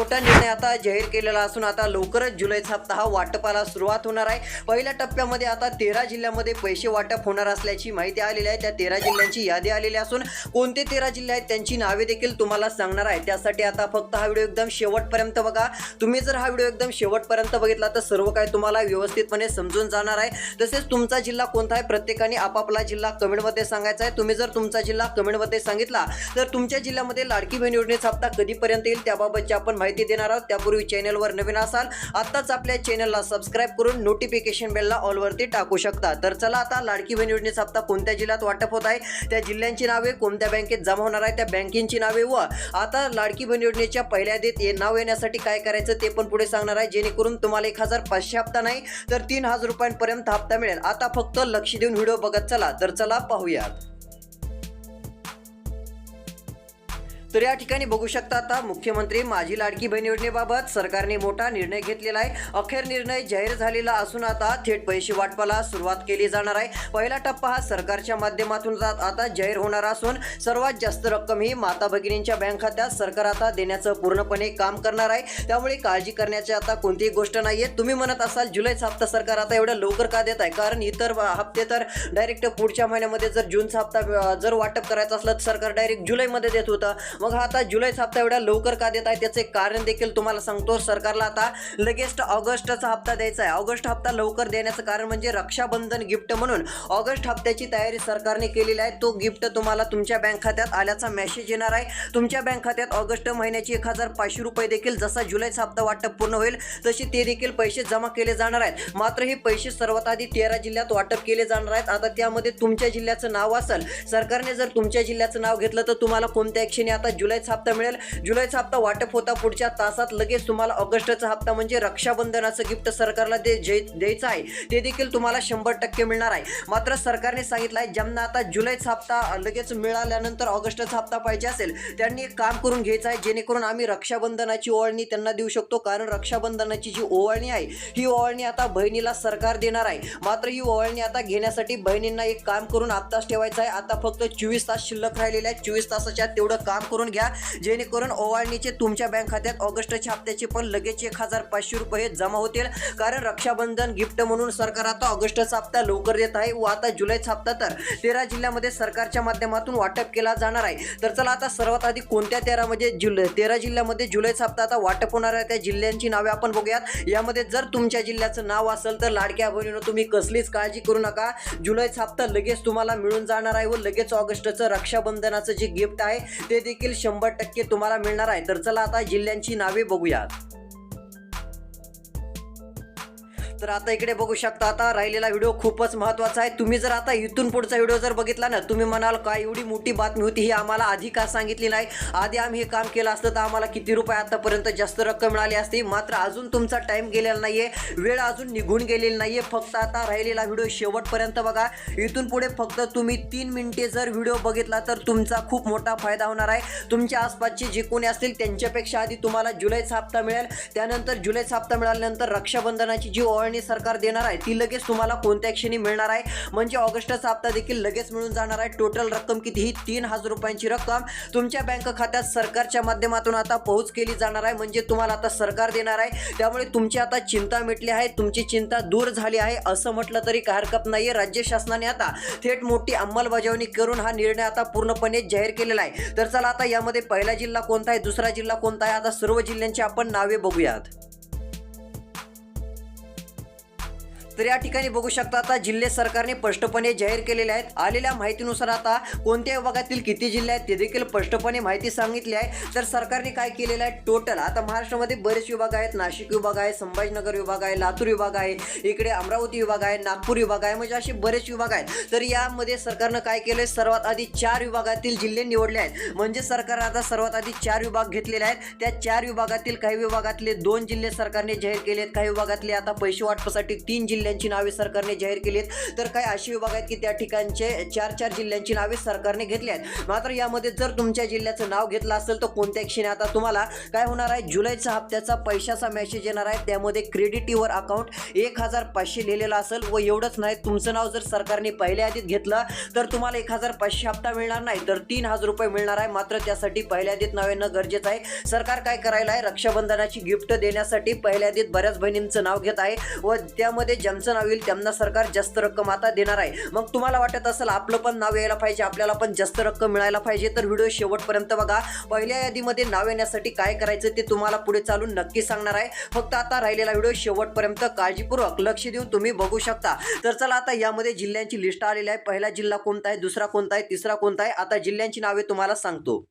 मोठा निर्णय आता जाहीर केलेला असून आता लवकरच जुलैचा हप्ता हा वाटपाला सुरुवात होणार आहे. पहिल्या टप्प्यामध्ये आता तेरा जिल्ह्यामध्ये पैसे वाटप होणार असल्याची माहिती आलेली आहे. त्या तेरा जिल्ह्यांची यादी आलेली असून कोणते तेरा जिल्हे आहेत त्यांची नावे देखील तुम्हाला सांगणार आहे. त्यासाठी आता फक्त हा व्हिडिओ एकदम शेवटपर्यंत बघा. तुम्ही जर हा व्हिडिओ एकदम शेवटपर्यंत बघितला तर सर्व काही तुम्हाला व्यवस्थितपणे समजून जाणार आहे. तसेच तुमचा जिल्हा कोणता आहे प्रत्येकाने आपापला जिल्हा कमेंटमध्ये सांगायचा आहे. तुम्ही जर तुमचा जिल्हा कमेंटमध्ये सांगितला तर तुमच्या जिल्ह्यामध्ये लाडकी बहीण योजनेचा हप्ता कधीपर्यंत येईल त्याबाबतची आपण माहिती माहिती देणार आहोत. त्यापूर्वी चॅनलवर नवीन असाल आत्ताच आपल्या चॅनलला सबस्क्राईब करून नोटिफिकेशन बेलला ऑलवरती टाकू शकता. तर चला आता लाडकी बहीण योजनेचा हप्ता कोणत्या जिल्ह्यात वाटप होत आहे? त्या जिल्ह्यांची नावे कोणत्या बँकेत जमा होणार आहे? त्या बँकेची नावे व आता लाडकी बहीण योजनेच्या पहिल्या यादीत नाव येण्यासाठी काय करायचं ते पण पुढे सांगणार आहे. जेणेकरून तुम्हाला एक हजार पाचशे हप्ता नाही तर तीन हजार रुपयांपर्यंत हप्ता मिळेल. आता फक्त लक्ष देऊन व्हिडिओ बघत चला. तर चला पाहूयात. तर या ठिकाणी बघू शकता आता मुख्यमंत्री माझी लाडकी बहीण योजनेबाबत सरकारने मोठा निर्णय घेतलेला आहे. अखेर निर्णय जाहीर झालेला असून आता थेट पैसे वाटपाला सुरुवात केली जाणार आहे. पहिला टप्पा हा सरकारच्या माध्यमातून आता जाहीर होणार असून सर्वात जास्त रक्कम ही माता भगिनींच्या बँक खात्यात सरकार आता देण्याचं पूर्णपणे काम करणार आहे. त्यामुळे काळजी करण्याची आता कोणतीही गोष्ट नाहीये. तुम्ही म्हणत असाल जुलैचा हप्ता सरकार आता एवढं लवकर का देत आहे? कारण इतर हप्ते तर डायरेक्ट पुढच्या महिन्यामध्ये जर जूनचा हप्ता जर वाटप करायचं असलं तर सरकार डायरेक्ट जुलैमध्ये देत होतं. मग आता जुलैचा हप्ता एवढ्या लवकर का देत आहे त्याचे कारण देखील तुम्हाला सांगतो. सरकारला आता लगेच ऑगस्टचा हप्ता द्यायचा आहे. ऑगस्ट हप्ता लवकर देण्याचं कारण म्हणजे रक्षाबंधन गिफ्ट म्हणून ऑगस्ट हप्त्याची तयारी सरकारने केलेली आहे. तो गिफ्ट तुम्हाला तुमच्या बँक खात्यात आल्याचा मेसेज येणार आहे. तुमच्या बँक खात्यात ऑगस्ट महिन्याची एक हजार पाचशे रुपये देखील जसा जुलैचा हप्ता वाटप पूर्ण होईल तसे ते देखील पैसे जमा केले जाणार आहेत. मात्र हे पैसे सर्वात आधी तेरा जिल्ह्यात वाटप केले जाणार आहेत. आता त्यामध्ये तुमच्या जिल्ह्याचं नाव असेल सरकारने जर तुमच्या जिल्ह्याचं नाव घेतलं तर तुम्हाला कोणत्या क्षणी आता जुलैचा हप्ता मिळेल. जुलैचा हप्ता वाटप होता. पुढच्या तासात लगेच तुम्हाला ऑगस्टचा हप्ता म्हणजे रक्षाबंधनाचं गिफ्ट सरकारला दे द्यायचं आहे. ते देखील तुम्हाला शंभर टक्के मिळणार आहे. मात्र सरकारने सांगितलं आहे ज्यांना आता जुलैचा हप्ता लगेच मिळाल्यानंतर ऑगस्टचा हप्ता पाहिजे असेल त्यांनी एक काम करून घ्यायचं आहे. जेणेकरून आम्ही रक्षाबंधनाची ओवाळणी त्यांना देऊ शकतो. कारण रक्षाबंधनाची जी ओवाळणी आहे ही ओवाळणी आता बहिणीला सरकार देणार आहे. मात्र ही ओवाळणी आता घेण्यासाठी बहिणींना एक काम करून आत्ताच ठेवायचं आहे. आता फक्त चोवीस तास शिल्लक राहिलेले आहे चोवीस तासाच्या तेवढं काम करून घ्या. जेणेकरून ओवाळणीचे तुमच्या बँक खात्यात ऑगस्टच्या हप्त्याचे पण लगेच एक हजार पाचशे रुपये जमा होतील. कारण रक्षाबंधन गिफ्ट म्हणून सरकार आता ऑगस्टचा हप्ता लवकर देत आहे व आता जुलैचा हप्ता तर तेरा जिल्ह्यामध्ये सरकारच्या माध्यमातून वाटप केला जाणार आहे. तर चला आता सर्वात आधी कोणत्या तेरामध्ये म्हणजे जुलै तेरा जिल्ह्यामध्ये जुलैचा हप्ता आता वाटप होणार आहे त्या जिल्ह्यांची नावे आपण बघूयात. यामध्ये जर तुमच्या जिल्ह्याचं नाव असेल तर लाडक्या बहिणीनं तुम्ही कसलीच काळजी करू नका. जुलैचा हप्ता लगेच तुम्हाला मिळून जाणार आहे व लगेच ऑगस्टचं रक्षाबंधनाचं जे गिफ्ट आहे ते देखील शंभर टक्के तुम्हाला मिळणार आहे. तर चला आता जिल्ह्यांची नावे बघूयात. तर आता इकडे बघू शकता आता राहिलेला व्हिडिओ खूपच महत्त्वाचा आहे. तुम्ही जर आता इथून पुढचा व्हिडिओ जर बघितला ना तुम्ही म्हणाल काय एवढी मोठी बातमी होती ही आम्हाला आधी का सांगितली नाही? आधी आम्ही हे काम केलं असतं तर आम्हाला किती रुपये आतापर्यंत जास्त रक्कम मिळाली असती? मात्र अजून तुमचा टाइम गेलेला नाहीये वेळ अजून निघून गेलेली नाहीये. फक्त आता राहिलेला व्हिडिओ शेवटपर्यंत बघा. इथून पुढे फक्त तुम्ही तीन मिनिटे जर व्हिडिओ बघितला तर तुमचा खूप मोठा फायदा होणार आहे. तुमच्या आसपासचे जे कोणी असतील त्यांच्यापेक्षा आधी तुम्हाला जुलैचा हप्ता मिळेल. त्यानंतर जुलैचा हप्ता मिळाल्यानंतर रक्षाबंधनाची जी ओवाळणी सरकार देणार आहे ती लगेच तुम्हाला कोणत्या क्षणी मिळणार आहे. म्हणजे ऑगस्टचा हप्ता देखील लगेच मिळून जाणार आहे. टोटल रक्कम किती ही तीन हजार रुपयांची रक्कम. तुमच्या बँक खात्यात सरकारच्या माध्यमातून आता पोहोच केली जाणार आहे. म्हणजे तुम्हाला आता सरकार देणार आहे. त्यामुळे तुमची आता चिंता मिटली आहे. तुमची चिंता दूर झाली आहे. असं म्हटलं तरी काय हरकत नाहीये. राज्य शासनाने आता थेट मोठी अंमलबजावणी करून हा निर्णय आता पूर्णपणे जाहीर केलेला आहे. तर चला आता यामध्ये पहिला जिल्हा कोणता आहे? दुसरा जिल्हा कोणता आहे? आता सर्व जिल्ह्यांची आपण नावे बघूयात. तर या ठिकाणी बघू शकता आता जिल्हे सरकारने स्पष्टपणे जाहीर केलेले आहेत. आलेल्या माहितीनुसार आता कोणत्या विभागातील किती जिल्हे आहेत ते देखील स्पष्टपणे माहिती सांगितली आहे. तर सरकारने काय केलेलं आहे? टोटल आता महाराष्ट्रामध्ये बरेच विभाग आहेत. नाशिक विभाग आहे संभाजीनगर विभाग आहे लातूर विभाग आहे इकडे अमरावती विभाग आहे नागपूर विभाग आहे म्हणजे असे बरेच विभाग आहेत. तर यामध्ये सरकारनं काय केलंय? सर्वात आधी चार विभागातील जिल्हे निवडले आहेत. म्हणजे सरकारनं आता सर्वात आधी चार विभाग घेतलेले आहेत. त्या चार विभागातील काही विभागातले दोन जिल्हे सरकारने जाहीर केले आहेत. काही विभागातले आता पैसे वाटपासाठी तीन जिल्हे जिल्ह्यांची नावे सरकारने जाहीर केली आहेत तर काही अशी विभाग आहेत की त्या ठिकाणचे चार चार जिल्ह्यांची नावे सरकारने घेतली आहेत. मात्र यामध्ये जर तुमच्या जिल्ह्याचं नाव घेतलं असेल तर कोणत्या क्षणी आता तुम्हाला काय होणार आहे? जुलैचा हप्त्याचा पैशाचा मेसेज येणार आहे. त्यामध्ये क्रेडिट युअर अकाउंट एक हजार पाचशे लिहिलेलं असेल व एवढंच नाही तुमचं नाव जर सरकारने पहिल्या यादीत घेतलं तर तुम्हाला एक हजार पाचशे हप्ता मिळणार नाही तर तीन हजार रुपये मिळणार आहे. मात्र त्यासाठी पहिल्या यादीत नाव येणं गरजेचं आहे. सरकार काय करायला आहे? रक्षाबंधनाची गिफ्ट देण्यासाठी पहिल्या यादीत बऱ्याच बहिणींचं नाव घेत आहे व त्यामध्ये ज्यांचं नाव येईल त्यांना सरकार जास्त रक्कम आता देणार आहे. मग तुम्हाला वाटत असेल आपलं पण नाव यायला पाहिजे आपल्याला पण जास्त रक्कम मिळायला पाहिजे तर व्हिडिओ शेवटपर्यंत बघा. पहिल्या यादीमध्ये नाव येण्यासाठी काय करायचं ते तुम्हाला पुढे चालून नक्की सांगणार आहे. फक्त आता राहिलेला व्हिडिओ शेवटपर्यंत काळजीपूर्वक लक्ष देऊन तुम्ही बघू शकता. तर चला आता यामध्ये जिल्ह्यांची लिस्ट आलेली आहे. पहिला जिल्हा कोणता आहे? दुसरा कोणता आहे? तिसरा कोणता आहे? आता जिल्ह्यांची नावे तुम्हाला सांगतो.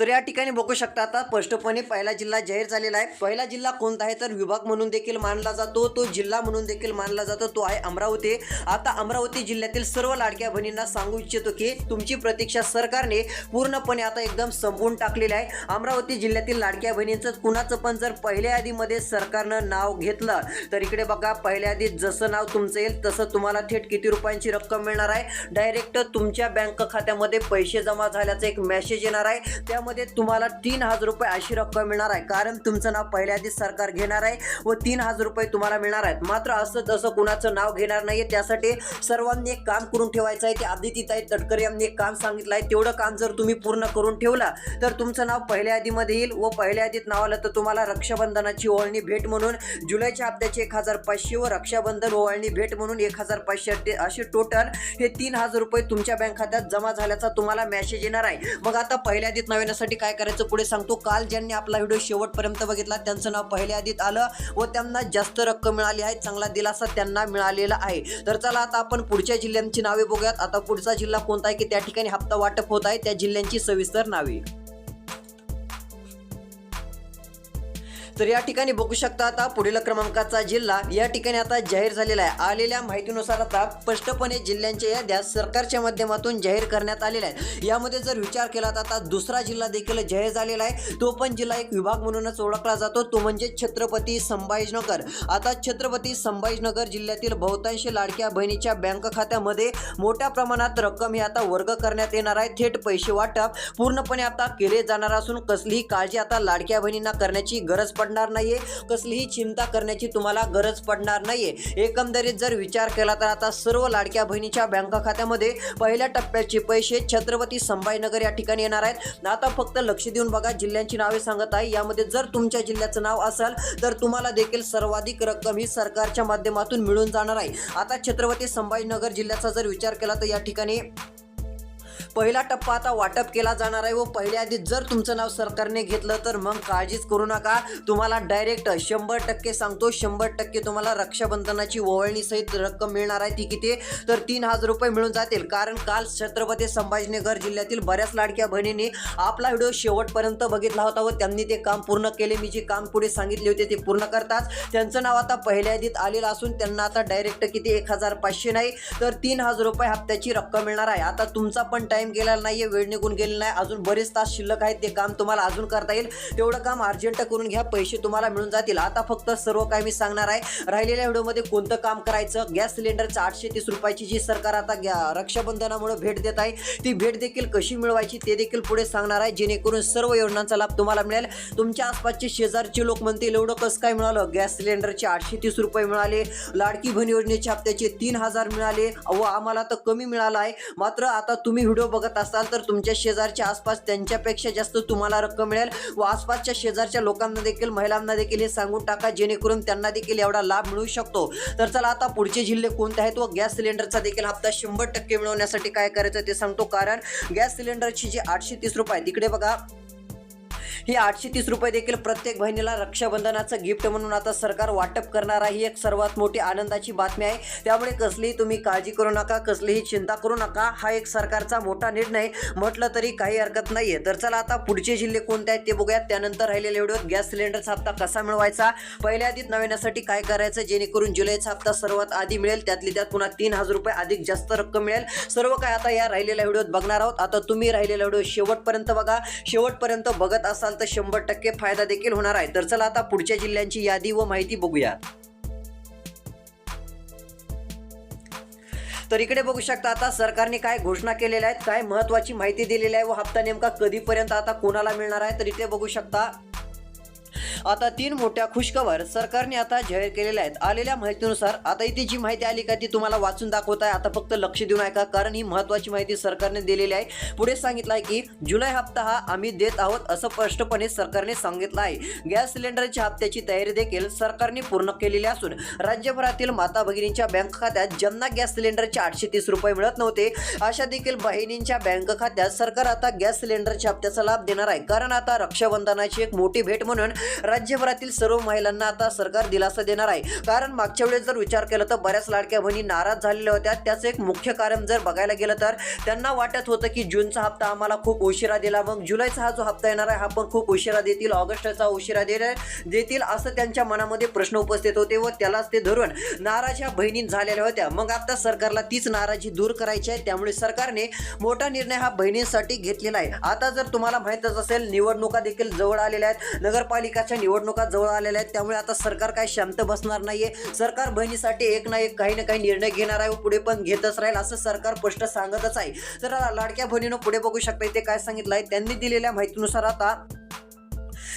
तर या ठिकाणी बघू शकता आता स्पष्टपणे पहिला जिल्हा जाहीर झालेला आहे. पहिला जिल्हा कोणता आहे? तर विभाग म्हणून देखील मानला जातो. तो जिल्हा म्हणून देखील मानला जातो. तो आहे अमरावती. आता अमरावती जिल्ह्यातील सर्व लाडक्या बहिणींना सांगू इच्छितो की तुमची प्रतीक्षा सरकारने पूर्णपणे आता एकदम संपवून टाकलेली आहे. अमरावती जिल्ह्यातील लाडक्या बहिणींचं कुणाचं पण जर पहिल्या यादीमध्ये सरकारनं नाव घेतलं तर इकडे बघा पहिल्या यादीत जसं नाव तुमचं येईल तसं तुम्हाला थेट किती रुपयांची रक्कम मिळणार आहे. डायरेक्ट तुमच्या बँक खात्यामध्ये पैसे जमा झाल्याचा एक मेसेज येणार आहे. यामध्ये तुम्हाला तीन हजार रुपये अशी रक्कम मिळणार आहे. कारण तुमचं नाव पहिल्या आधीच सरकार घेणार आहे व तीन हजार रुपये तुम्हाला मिळणार आहेत. मात्र असं तसं कुणाचं नाव घेणार नाहीये. त्यासाठी सर्वांनी एक काम करून ठेवायचं आहे. ते आदितीताई तटकरे यांनी एक काम सांगितलं आहे. तेवढं काम जर तुम्ही पूर्ण करून ठेवलं तर तुमचं नाव पहिल्या यादीमध्ये येईल व पहिल्या यादीत नाव आलं तर तुम्हाला रक्षाबंधनाची ओळणी भेट म्हणून जुलैच्या हप्त्याचे एक हजार पाचशे व रक्षाबंधन ओवाळणी भेट म्हणून एक हजार पाचशे ते असे टोटल हे तीन हजार रुपये तुमच्या बँक खात्यात जमा झाल्याचा तुम्हाला मेसेज येणार आहे. मग आता पहिल्या यादीत नवीन येण्यासाठी काय करायचं पुढे सांगतो. काल ज्यांनी आपला व्हिडिओ शेवटपर्यंत बघितला त्यांचं नाव पहिल्या यादीत आलं व त्यांना जास्त रक्कम मिळाली आहे चांगला दिलासा त्यांना मिळालेला आहे. तर चला आता आपण पुढच्या जिल्ह्यांची नावे बघूयात. आता पुढचा जिल्हा कोणता आहे की त्या ठिकाणी हप्ता वाटप होत आहे त्या जिल्ह्यांची सविस्तर नावे. तर या ठिकाणी बघू शकता आता पुढील क्रमांकाचा जिल्हा या ठिकाणी आता जाहीर झालेला आहे. आलेल्या माहितीनुसार आता स्पष्टपणे जिल्ह्यांच्या याद्या सरकारच्या माध्यमातून जाहीर करण्यात आलेल्या आहेत यामध्ये जर विचार केला तर आता दुसरा जिल्हा देखील जाहीर झालेला आहे. तो पण जिल्हा एक विभाग म्हणूनच ओळखला जातो. तो म्हणजे छत्रपती संभाजीनगर. आता छत्रपती संभाजीनगर जिल्ह्यातील बहुतांश लाडक्या बहिणीच्या बँक खात्यामध्ये मोठ्या प्रमाणात रक्कम ही आता वर्ग करण्यात येणार आहे. थेट पैसे वाटप पूर्णपणे आता केले जाणार असून कसलीही काळजी आता लाडक्या बहिणींना करण्याची गरज पडणार नाहीये. कसलीही चिंता करण्याची तुम्हाला गरज पडणार नाहीये. एकंदरीत जर विचार केला तर आता सर्व लाडक्या बहिणीच्या बँक खात्यामध्ये पहिल्या टप्प्याचे पैसे छत्रपती संभाजीनगर या ठिकाणी येणार आहेत. आता फक्त लक्ष देऊन बघा जिल्ह्यांची नावे सांगत आहे. यामध्ये जर तुमच्या जिल्ह्याचं नाव असेल तर तुम्हाला देखील सर्वाधिक रक्कम ही सरकारच्या माध्यमातून मिळून जाणार आहे. आता छत्रपती संभाजीनगर जिल्ह्याचा जर विचार केला तर या ठिकाणी पहिला टप्पा आता वाटप केला जाणार आहे व पहिल्या आधी जर तुमचं नाव सरकारने घेतलं तर मग काळजीच करू नका. तुम्हाला डायरेक्ट शंभर टक्के सांगतो शंभर टक्के तुम्हाला रक्षाबंधनाची ओवळणी सहित रक्कम मिळणार आहे ती किती? तर तीन हजार रुपये मिळून जातील. कारण काल छत्रपती संभाजीनगर जिल्ह्यातील बऱ्याच लाडक्या बहिणींनी आपला व्हिडिओ शेवटपर्यंत बघितला होता व त्यांनी ते काम पूर्ण केले. मी जे काम पुढे सांगितले होते ते पूर्ण करताच त्यांचं नाव आता पहिल्या यादीत आलेलं असून त्यांना आता डायरेक्ट किती? एक हजार पाचशे नाही. तर तीन हजार रुपये हप्त्याची रक्कम मिळणार आहे. आता तुमचा पण टाईम टाइम गेलेला नाहीये वेळ निघून गेली नाही. अजून बरेच तास शिल्लक आहेत ते काम तुम्हाला अजून करता येईल. तेवढं काम अर्जंट करून घ्या पैसे तुम्हाला मिळून जातील. आता फक्त सर्व काय मी सांगणार आहे. राहिलेल्या व्हिडिओमध्ये कोणतं काम करायचं? गॅस सिलेंडरचं आठशे तीस रुपयाची जी सरकार आता रक्षाबंधनामुळे भेट देत आहे ती भेट देखील कशी मिळवायची ते देखील पुढे सांगणार आहे. जेणेकरून सर्व योजनांचा लाभ तुम्हाला मिळेल. तुमच्या आसपासचे शेजारचे लोक म्हणतील एवढं कसं काय मिळालं? गॅस सिलेंडरचे आठशे तीस रुपये मिळाले लाडकी बहीण योजनेच्या हप्त्याचे तीन हजार मिळाले. व आम्हाला तर कमी मिळालं आहे. मात्र आता तुम्ही व्हिडिओ बघत असाल तर तुमच्या शेजारच्या आसपास त्यांच्यापेक्षा जास्त तुम्हाला रक्कम मिळेल. व आसपासच्या शेजारच्या लोकांना देखील महिलांना देखील हे सांगून टाका जेणेकरून त्यांना देखील एवढा लाभ मिळू शकतो. तर चला आता पुढचे जिल्हे कोणते आहेत व गॅस सिलेंडरचा देखील हप्ता शंभर टक्के मिळवण्यासाठी काय करायचं ते सांगतो. कारण गॅस सिलेंडरची जी आठशे तीस रुपये तिकडे बघा. ही आठशे तीस रुपये देखील प्रत्येक बहिणीला रक्षाबंधनाचं गिफ्ट म्हणून आता सरकार वाटप करणार आहे. ही एक सर्वात मोठी आनंदाची बातमी आहे. त्यामुळे कसलीही तुम्ही काळजी करू नका कसलीही चिंता करू नका. हा एक सरकारचा मोठा निर्णय म्हटलं तरी काही हरकत नाही आहे तर चला आता पुढचे जिल्हे कोणते आहेत ते बघूयात. त्यानंतर राहिलेल्या व्हिडिओत गॅस सिलेंडरचा हप्ता कसा मिळवायचा? पहिल्या आधीत नवीनासाठी काय करायचं? जेणेकरून जुलैचा हप्ता सर्वात आधी मिळेल. त्यातली त्यात पुन्हा तीन हजार रुपये अधिक जास्त रक्कम मिळेल. सर्व काय आता या राहिलेल्या व्हिडिओत बघणार आहोत. आता तुम्ही राहिलेला व्हिडिओ शेवटपर्यंत बघा. शेवटपर्यंत बघत असाल तर शंभर टक्के फायदा देखील होणार आहे. तर चला आता पुढच्या जिल्ह्यांची यादी व माहिती बघूयात. तर इकडे बघू शकता आता सरकारने काय घोषणा केलेल्या आहेत काय महत्वाची माहिती दिलेली आहे व हप्ता नेमका कधीपर्यंत आता कोणाला मिळणार आहे तर इथे बघू शकता आता तीन मोठ्या खुशखबर सरकारने आता जाहीर केलेल्या आहेत. आलेल्या माहितीनुसार आता इथे जी माहिती आली का ती तुम्हाला वाचून दाखवत आहे. आता फक्त लक्ष देऊन ऐका कारण ही महत्वाची माहिती सरकारने दिलेली आहे. पुढे सांगितलं आहे की जुलै हप्ता हा आम्ही देत आहोत असं स्पष्टपणे सरकारने सांगितलं आहे. गॅस सिलेंडरच्या हप्त्याची तयारी देखील सरकारने पूर्ण केलेली असून राज्यभरातील माता भगिनींच्या बँक खात्यात ज्यांना गॅस सिलेंडरचे आठशे तीस रुपये मिळत नव्हते अशा देखील बहिणींच्या बँक खात्यात सरकार आता गॅस सिलेंडरच्या हप्त्याचा लाभ देणार आहे. कारण आता रक्षाबंधनाची एक मोठी भेट म्हणून राज्यभरातील सर्व महिलांना आता सरकार दिलासा देणार आहे. कारण मागच्या वेळेस जर विचार केला तर बऱ्याच लाडक्या बहिणी नाराज झालेल्या होत्या. त्याचं एक मुख्य कारण जर बघायला गेलं तर त्यांना वाटत होतं की जूनचा हप्ता आम्हाला खूप उशिरा दिला. मग जुलैचा हा जो हप्ता येणार आहे हा पण खूप उशिरा देतील ऑगस्टचा उशिरा दे देतील असं त्यांच्या मनामध्ये प्रश्न उपस्थित होते व त्यालाच ते धरून नाराज ह्या बहिणी झालेल्या होत्या. मग आता सरकारला तीच नाराजी दूर करायची आहे. त्यामुळे सरकारने मोठा निर्णय हा बहिणींसाठी घेतलेला आहे. आता जर तुम्हाला माहीतच असेल निवडणुका देखील जवळ आलेल्या आहेत. नगरपालिकाच्या निवडणुका जवळ आलेल्या आहेत. त्यामुळे आता सरकार काय शांत बसणार नाहीये. सरकार बहिणीसाठी एक ना एक काही ना काही निर्णय घेणार आहे व पुढे पण घेतच राहील असं सरकार स्पष्ट सांगतच आहे. तर लाडक्या बहिणीनं पुढे बघू शकता इथे काय सांगितलं आहे त्यांनी दिलेल्या माहितीनुसार आता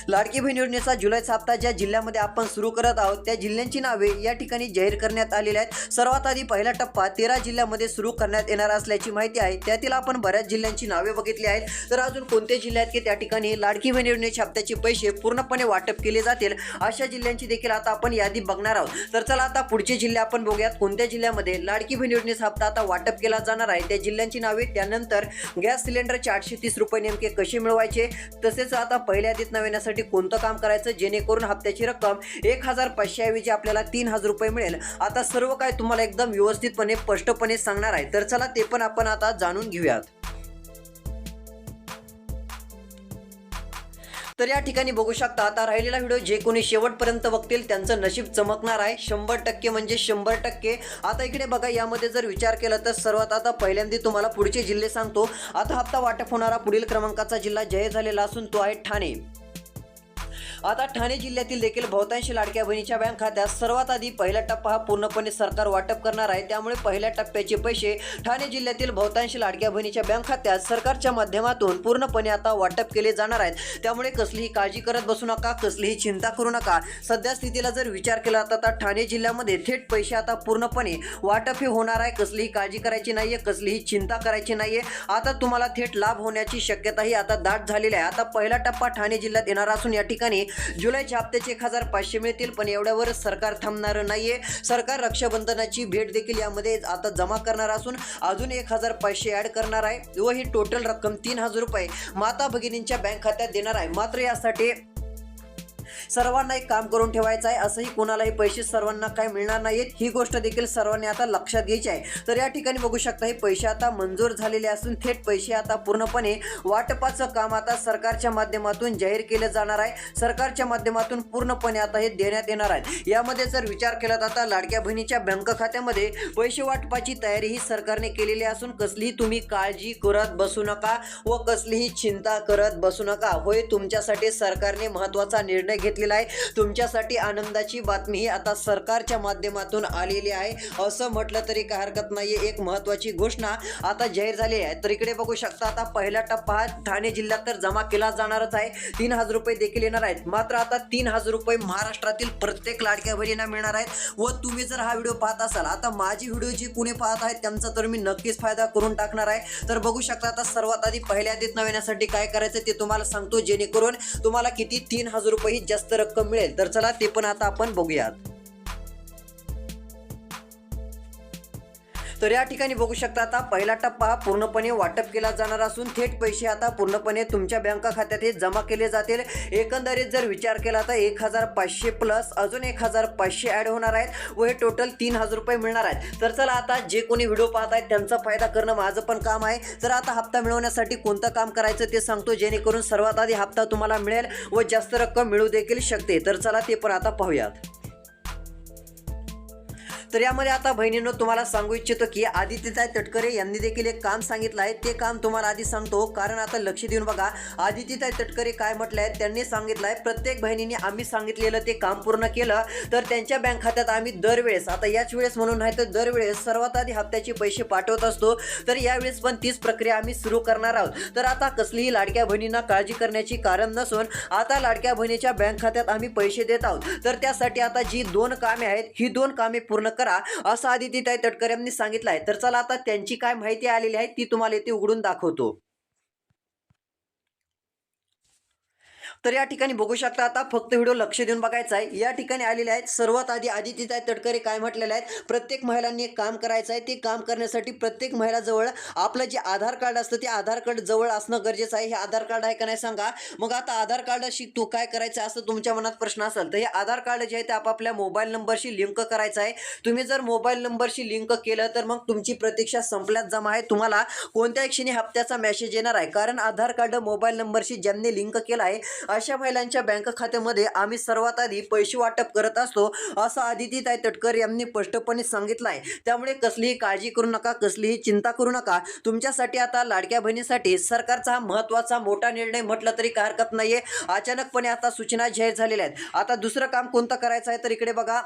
लाडकी बहीण योजनेचा जुलैचा हप्ता ज्या जिल्ह्यामध्ये आपण सुरू करत आहोत त्या जिल्ह्यांची नावे या ठिकाणी जाहीर करण्यात आलेली आहेत. सर्वात आधी पहिला टप्पा तेरा जिल्ह्यामध्ये सुरू करण्यात येणार असल्याची माहिती आहे. त्यातील आपण बऱ्याच जिल्ह्यांची नावे बघितली आहेत. तर अजून कोणते जिल्हे आहेत की त्या ठिकाणी लाडकी बहीण योजनेच्या हप्त्याचे पैसे पूर्णपणे वाटप केले जातील? अशा जिल्ह्यांची देखील आता आपण यादी बघणार आहोत. तर चला आता पुढचे जिल्हे आपण बघूयात. कोणत्या जिल्ह्यामध्ये लाडकी बहीण योजनेचा हप्ता आता वाटप केला जाणार आहे? त्या जिल्ह्यांची नावे त्यानंतर गॅस सिलेंडरचे आठशे तीस रुपये नेमके कसे मिळवायचे? तसेच आता पहिल्या यादीत नव्यासाठी कोणतं काम करायचं? जेणेकरून हप्त्याची रक्कम एक हजार पाचशे ऐवजी आपल्याला तीन हजार रुपये मिळेल. आता सर्व काय तुम्हाला एकदम व्यवस्थितपणे स्पष्टपणे सांगणार आहे. तर चला ते पण आपण आता जाणून घेऊयात. तर या ठिकाणी बघू शकता आता राहिलेला व्हिडिओ जे कोणी शेवटपर्यंत बघतील त्यांचं नशीब चमकणार आहे. शंभर टक्के म्हणजे शंभर टक्के. आता इकडे बघा यामध्ये जर विचार केला तर सर्वात आता पहिल्यांदा तुम्हाला पुढचे जिल्हे सांगतो. आता हप्ता वाटप होणारा पुढील क्रमांकाचा जिल्हा जाहीर झालेला असून तो आहे ठाणे. आता ठाणे जिल्ह्यातील देखील बहुतांश लाडक्या बहिणीच्या बँक खात्यात सर्वात आधी पहिला टप्पा हा पूर्णपणे सरकार वाटप करणार आहे. त्यामुळे पहिल्या टप्प्याचे पैसे ठाणे जिल्ह्यातील बहुतांश लाडक्या बहिणीच्या बँक खात्यात सरकारच्या माध्यमातून पूर्णपणे आता वाटप केले जाणार आहेत. त्यामुळे कसलीही काळजी करत बसू नका कसलीही चिंता करू नका. सध्या स्थितीला जर विचार केला तर आता ठाणे जिल्ह्यामध्ये थेट पैसे आता पूर्णपणे वाटप हे होणार आहे. कसलीही काळजी करायची नाहीये कसलीही चिंता करायची नाहीये. आता तुम्हाला थेट लाभ होण्याची शक्यताही आता दाट झालेली आहे. आता पहिला टप्पा ठाणे जिल्ह्यात येणार असून या ठिकाणी जुलैच्या हप्त्याचे एक हजार पाचशे मिळतील पण एवढ्यावर सरकार थांबणार नाहीये. सरकार रक्षाबंधनाची भेट देखील यामध्ये आता जमा करणार असून अजून एक हजार पाचशे ऍड करणार आहे. व ही टोटल रक्कम तीन हजार रुपये माता भगिनींच्या बँक खात्यात देणार आहे. मात्र यासाठी सर्वांना एक काम करून ठेवायचं आहे. असंही कोणालाही पैसे सर्वांना काय मिळणार नाहीत ही गोष्ट देखील सर्वांनी आता लक्षात घ्यायची आहे. तर या ठिकाणी बघू शकता हे पैसे आता मंजूर झालेले असून थेट पैसे आता पूर्णपणे वाटपाचं काम आता सरकारच्या माध्यमातून जाहीर केलं जाणार आहे. सरकारच्या माध्यमातून पूर्णपणे आता हे देण्यात येणार आहे. यामध्ये जर विचार केला तर आता लाडक्या बहिणीच्या बँक खात्यामध्ये पैसे वाटपाची तयारी ही सरकारने केलेली असून कसलीही तुम्ही काळजी करत बसू नका व कसलीही चिंता करत बसू नका. होय तुमच्यासाठी सरकारने महत्त्वाचा निर्णय घेतला घेतलेला आहे. तुमच्यासाठी आनंदाची बातमी ही आता सरकारच्या माध्यमातून आलेली आहे. असं म्हटलं तरी काय हरकत नाही एक महत्त्वाची घोषणा आता जाहीर झाली आहे. तर इकडे बघू शकता आता पहिला टप्पा हा ठाणे जिल्ह्यात तर जमा केला जाणारच आहे. तीन हजार रुपये देखील येणार आहेत. मात्र आता तीन हजार रुपये महाराष्ट्रातील प्रत्येक लाडक्या बहिणींना मिळणार आहेत. व तुम्ही जर हा व्हिडिओ पाहत असाल आता माझी व्हिडिओ जी कुणी पाहत आहेत त्यांचा तर मी नक्कीच फायदा करून टाकणार आहे. तर बघू शकता आता सर्वात आधी पहिल्या यादीत नव्यासाठी काय करायचं ते तुम्हाला सांगतो. जेणेकरून तुम्हाला किती तीन हजार रुपये ही जास्त रक्कम मिळेल. तर चला ते पण आता आपण बघूयात. तर या ठिकाणी बघू शकता आता पहिला टप्पा हा पूर्णपणे वाटप केला जाणार असून थेट पैसे आता पूर्णपणे तुमच्या बँक खात्यात हे जमा केले जातील. एकंदरीत जर विचार केला तर एक हजार पाचशे प्लस अजून एक हजार पाचशे ॲड होणार आहेत व हे टोटल तीन हजार रुपये मिळणार आहेत. तर चला आता जे कोणी व्हिडिओ पाहत आहेत त्यांचा फायदा करणं माझं पण काम आहे. तर आता हप्ता मिळवण्यासाठी कोणतं काम करायचं ते सांगतो जेणेकरून सर्वात आधी हप्ता तुम्हाला मिळेल व जास्त रक्कम मिळू देखील शकते. तर चला ते पण आता पाहूयात. तर यामध्ये आता बहिणींनो तुम्हाला सांगू इच्छितो की आदित्यताई तटकरे यांनी देखील एक काम सांगितलं आहे. ते काम तुम्हाला आधी सांगतो. कारण आता लक्ष देऊन बघा आदित्यताई तटकरे काय म्हटलंय त्यांनी सांगितलं आहे प्रत्येक बहिणीने आम्ही सांगितलेलं ते काम पूर्ण केलं तर त्यांच्या बँक खात्यात आम्ही दरवेळेस आता याच वेळेस म्हणून नाही तर दरवेळेस सर्वात आधी हप्त्याचे पैसे पाठवत असतो. तर यावेळेस पण तीच प्रक्रिया आम्ही सुरू करणार आहोत. तर आता कसलीही लाडक्या बहिणींना काळजी करण्याची कारण नसून आता लाडक्या बहिणीच्या बँक खात्यात आम्ही पैसे देत आहोत. तर त्यासाठी आता जी दोन कामे आहेत ही दोन कामे पूर्ण करा. असं आदित्यताई तटकर यांनी सांगितलं आहे तर चला आता त्यांची काय माहिती आलेली आहे ती तुम्हाला इथे उघडून दाखवतो. तर या ठिकाणी बघू शकता आता फक्त व्हिडिओ लक्ष देऊन बघायचा आहे. या ठिकाणी आलेले आहेत. सर्वात आधी आदित्यताई तटकरे काय म्हटलेले आहेत? प्रत्येक महिलांनी एक काम करायचं आहे. ते काम करण्यासाठी प्रत्येक महिलाजवळ आपलं जे आधार कार्ड असतं ते आधार कार्ड जवळ असणं गरजेचं आहे. हे आधार कार्ड आहे का नाही सांगा. मग आता आधार कार्डाशी तू काय करायचं असं तुमच्या मनात प्रश्न असेल तर हे आधार कार्ड जे आहे ते आपापल्या मोबाईल नंबरशी लिंक करायचं आहे. तुम्ही जर मोबाईल नंबरशी लिंक केलं तर मग तुमची प्रतीक्षा संपल्यात जमा आहे. तुम्हाला कोणत्याही क्षणी हप्त्याचा मेसेज येणार आहे. कारण आधार कार्ड मोबाईल नंबरशी ज्यांनी लिंक केला आहे अशा महिलांच्या बँक खात्यामध्ये आम्ही सर्वात आधी पैसे वाटप करत असतो असं आदितीताई तटकर यांनी स्पष्टपणे सांगितलं आहे त्यामुळे कसलीही काळजी करू नका कसलीही चिंता करू नका. तुमच्यासाठी आता लाडक्या बहिणीसाठी सरकारचा हा महत्त्वाचा मोठा निर्णय म्हटलं तरी काय हरकत नाहीये. अचानकपणे आता सूचना जाहीर झालेल्या आहेत. आता दुसरं काम कोणतं करायचं आहे तर इकडे बघा.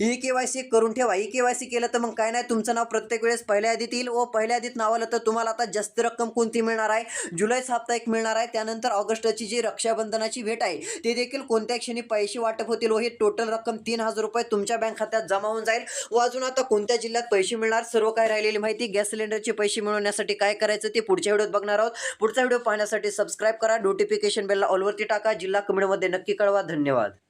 ई के वाय सी करून ठेवा. ई के वाय सी केलं तर मग काय नाही तुमचं नाव प्रत्येक वेळेस पहिल्या यादीत येईल. व पहिल्या यादीत नाव आलं तर तुम्हाला आता जास्त रक्कम कोणती मिळणार आहे? जुलै साप्ताहिक एक मिळणार आहे. त्यानंतर ऑगस्टची जी रक्षाबंधनाची भेट आहे ते देखील कोणत्या क्षणी पैसे वाटप होतील? व ही टोटल रक्कम तीन हजार रुपये तुमच्या बँक खात्यात जमा होऊन जाईल. व अजून आता कोणत्या जिल्ह्यात पैसे मिळणार? सर्व काय राहिलेली माहिती गॅस सिलेंडरचे पैसे मिळवण्यासाठी काय करायचं ते पुढच्या व्हिडिओत बघणार आहोत. पुढचा व्हिडिओ पाहण्यासाठी सबस्क्राईब करा नोटिफिकेशन बेलला ऑलवरती टाका. जिल्हा कमेंटमध्ये नक्की कळवा. धन्यवाद.